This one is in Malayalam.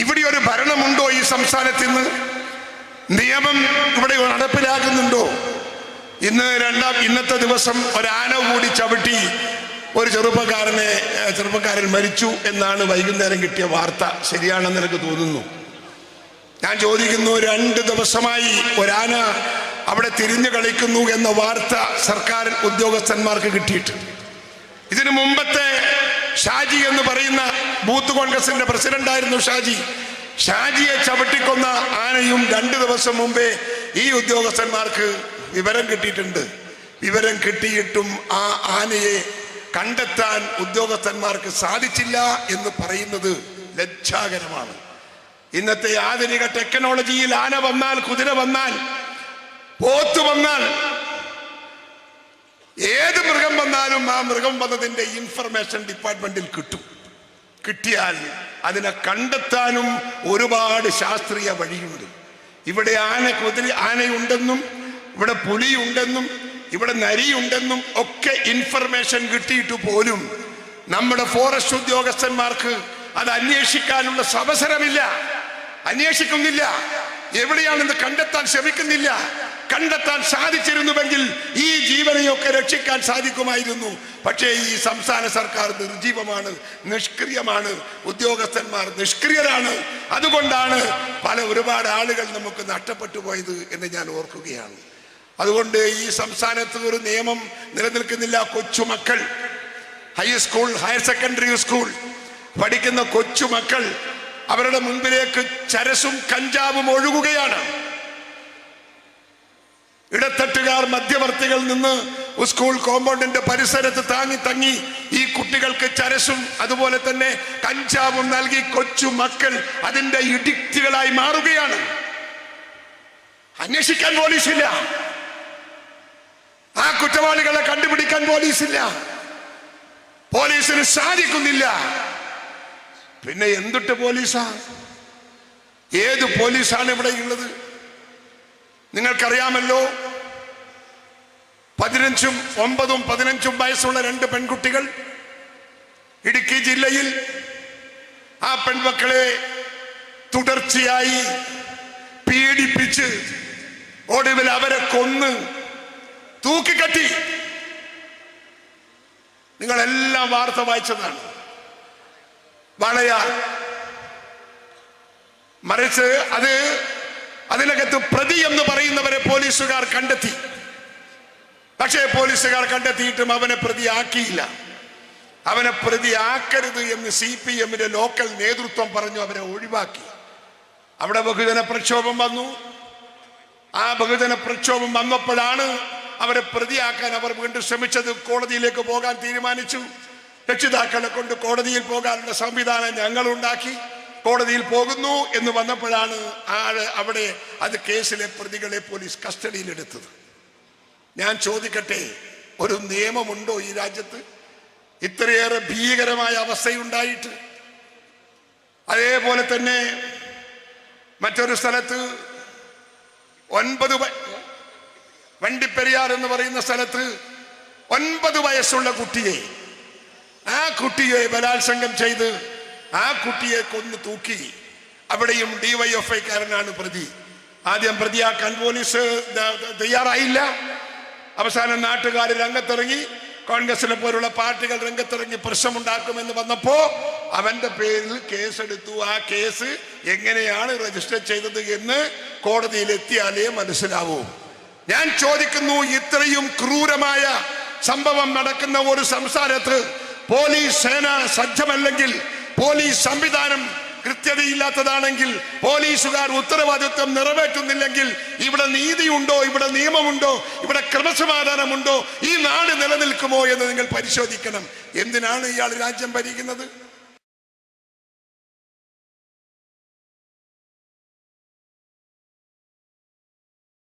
ഇവിടെ ഒരു ഭരണമുണ്ടോ ഈ സംസ്ഥാനത്ത് ഇന്ന് നിയമം ഇവിടെ നടപ്പിലാക്കുന്നുണ്ടോ? ഇന്ന് രണ്ടാം ഇന്നത്തെ ദിവസം ഒരാന കൂടി ചവിട്ടി ഒരു ചെറുപ്പക്കാരനെ ചെറുപ്പക്കാരൻ മരിച്ചു എന്നാണ് വൈകുന്നേരം കിട്ടിയ വാർത്ത. ശരിയാണെന്ന് എനിക്ക് തോന്നുന്നു. ഞാൻ ചോദിക്കുന്നു രണ്ട് ദിവസമായി ഒരാന അവിടെ തിരിഞ്ഞു കളിക്കുന്നു എന്ന വാർത്ത സർക്കാർ ഉദ്യോഗസ്ഥന്മാർക്ക് കിട്ടിയിട്ടുണ്ട്. ഇതിനു മുമ്പത്തെ ഷാജി എന്ന് പറയുന്ന ബൂത്ത് കോൺഗ്രസിന്റെ പ്രസിഡന്റായിരുന്നു ഷാജി. ഷാജിയെ ചവിട്ടിക്കൊന്ന ആനയും രണ്ട് ദിവസം മുമ്പേ ഈ ഉദ്യോഗസ്ഥന്മാർക്ക് വിവരം കിട്ടിയിട്ടുണ്ട്. വിവരം കിട്ടിയിട്ടും ആ ആനയെ കണ്ടെത്താൻ ഉദ്യോഗസ്ഥന്മാർക്ക് സാധിച്ചില്ല എന്ന് പറയുന്നത് ലജ്ജാകരമാണ്. ഇന്നത്തെ ആധുനിക ടെക്നോളജിയിൽ ആന വന്നാൽ കുതിര വന്നാൽ പോത്ത് വന്നാൽ ഏത് മൃഗം വന്നാലും ആ മൃഗം വന്നതിന്റെ ഇൻഫർമേഷൻ ഡിപ്പാർട്ട്മെന്റിൽ കിട്ടും. കിട്ടിയാൽ അതിനെ കണ്ടെത്താനും ഒരുപാട് ശാസ്ത്രീയ വഴിയുണ്ട്. ഇവിടെ ആന കുതിരി ആനയുണ്ടെന്നും ഇവിടെ പുലിയുണ്ടെന്നും ഇവിടെ നരിയുണ്ടെന്നും ഒക്കെ ഇൻഫർമേഷൻ കിട്ടിയിട്ട് പോലും നമ്മുടെ ഫോറസ്റ്റ് ഉദ്യോഗസ്ഥന്മാർക്ക് അത് അന്വേഷിക്കാനുള്ള അവസരമില്ല. അന്വേഷിക്കുന്നില്ല. എവിടെയാണെന്ന് കണ്ടെത്താൻ ശ്രമിക്കുന്നില്ല. കണ്ടെത്താൻ സാധിച്ചിരുന്നുവെങ്കിൽ ഈ ജീവനെയൊക്കെ രക്ഷിക്കാൻ സാധിക്കുമായിരുന്നു. പക്ഷേ ഈ സംസ്ഥാന സർക്കാർ നിർജീവമാണ് നിഷ്ക്രിയമാണ്. ഉദ്യോഗസ്ഥന്മാർ നിഷ്ക്രിയരാണ്. അതുകൊണ്ടാണ് പല ഒരുപാട് ആളുകൾ നമുക്ക് നഷ്ടപ്പെട്ടു പോയത് എന്ന് ഞാൻ ഓർക്കുകയാണ്. അതുകൊണ്ട് ഈ സംസ്ഥാനത്ത് ഒരു നിയമം നിലനിൽക്കുന്നില്ല. കൊച്ചുമക്കൾ high school higher secondary school പഠിക്കുന്ന കൊച്ചുമക്കൾ അവരുടെ മുൻപിലേക്ക് ചരസും കഞ്ചാവും ഒഴുകുകയാണ്. ഇടത്തട്ടുകാർ മധ്യവർത്തികൾ നിന്ന് സ്കൂൾ കോമ്പൗണ്ടിന്റെ പരിസരത്ത് താങ്ങി തങ്ങി ഈ കുട്ടികൾക്ക് ചരസും അതുപോലെ തന്നെ കഞ്ചാവും നൽകി കൊച്ചു മക്കൾ അതിന്റെ ഇടിക്റ്റുകളായി മാറുകയാണ്. അന്വേഷിക്കാൻ പോലീസില്ല. ആ കുറ്റവാളികളെ കണ്ടുപിടിക്കാൻ പോലീസില്ല. പോലീസിന് സാധിക്കുന്നില്ല. പിന്നെ എന്തിട്ട് പോലീസാ? ഏത് പോലീസാണ് ഇവിടെ ഉള്ളത്? നിങ്ങൾക്കറിയാമല്ലോ പതിനഞ്ചും ഒമ്പതും പതിനഞ്ചും വയസ്സുള്ള രണ്ട് പെൺകുട്ടികൾ ഇടുക്കി ജില്ലയിൽ ആ പെൺമക്കളെ തുടർച്ചയായി പീഡിപ്പിച്ച് ഒടുവിൽ അവരെ കൊന്ന് തൂക്കിക്കട്ടി. നിങ്ങളെല്ലാം വാർത്ത വായിച്ചതാണ്. വളയാ മറിച്ച് അത് അതിനകത്ത് പ്രതി എന്ന് പറയുന്നവരെ പോലീസുകാർ കണ്ടെത്തി. പക്ഷേ പോലീസുകാർ കണ്ടെത്തിയിട്ടും അവനെ പ്രതിയാക്കിയില്ല അവനെ പ്രതിയാക്കരുത് എന്ന് സി പി എമ്മിന്റെ ലോക്കൽ നേതൃത്വം പറഞ്ഞു അവരെ ഒഴിവാക്കി. അവിടെ ബഹുജന പ്രക്ഷോഭം വന്നു. ആ ബഹുജന പ്രക്ഷോഭം വന്നപ്പോഴാണ് അവരെ പ്രതിയാക്കാൻ അവർ വീണ്ടും ശ്രമിച്ചത്. കോടതിയിലേക്ക് പോകാൻ തീരുമാനിച്ചു. രക്ഷിതാക്കളെ കൊണ്ട് കോടതിയിൽ പോകാനുള്ള സംവിധാനം ഞങ്ങൾ ഉണ്ടാക്കി കോടതിയിൽ പോകുന്നു എന്ന് വന്നപ്പോഴാണ് ആൾ അവിടെ അത് കേസിലെ പ്രതികളെ പോലീസ് കസ്റ്റഡിയിലെടുത്തത്. ഞാൻ ചോദിക്കട്ടെ ഒരു നിയമമുണ്ടോ ഈ രാജ്യത്ത്? ഇത്രയേറെ ഭീകരമായ അവസ്ഥയുണ്ടായിട്ട്. അതേപോലെ തന്നെ മറ്റൊരു സ്ഥലത്ത് ഒൻപത് വണ്ടിപ്പെരിയാർ എന്ന് പറയുന്ന സ്ഥലത്ത് ഒൻപത് വയസ്സുള്ള കുട്ടിയെ ആ കുട്ടിയെ ബലാത്സംഗം ചെയ്ത് ആ കുട്ടിയെ കൊന്നു തൂക്കി. അവിടെയും ഡിവൈഎഫ്ഐക്കാരനാണ് പ്രതി. ആദ്യം പ്രതിയാക്കാൻ പോലീസ് തയ്യാറായില്ല. അവസാനം നാട്ടുകാർ രംഗത്തിറങ്ങി. കോൺഗ്രസിനെ പോലുള്ള പാർട്ടികൾ രംഗത്തിറങ്ങി പ്രശ്നമുണ്ടാക്കുമെന്ന് വന്നപ്പോ അവന്റെ പേരിൽ കേസെടുത്തു. ആ കേസ് എങ്ങനെയാണ് രജിസ്റ്റർ ചെയ്തത് എന്ന് കോടതിയിൽ എത്തിയാലേ മനസ്സിലാവൂ. ഞാൻ ചോദിക്കുന്നു ഇത്രയും ക്രൂരമായ സംഭവം നടക്കുന്ന ഒരു സംസ്ഥാനത്ത് പോലീസ് സേന സജ്ജമല്ലെങ്കിൽ പോലീസ് സംവിധാനം കൃത്യതയില്ലാത്തതാണെങ്കിൽ പോലീസുകാർ ഉത്തരവാദിത്വം നിറവേറ്റുന്നില്ലെങ്കിൽ ഇവിടെ നീതിയുണ്ടോ ഇവിടെ നിയമമുണ്ടോ ഇവിടെ ക്രമസമാധാനമുണ്ടോ ഈ നാട് നിലനിൽക്കുമോ എന്ന് നിങ്ങൾ പരിശോധിക്കണം. എന്തിനാണ് ഇയാൾ രാജ്യം ഭരിക്കുന്നത്?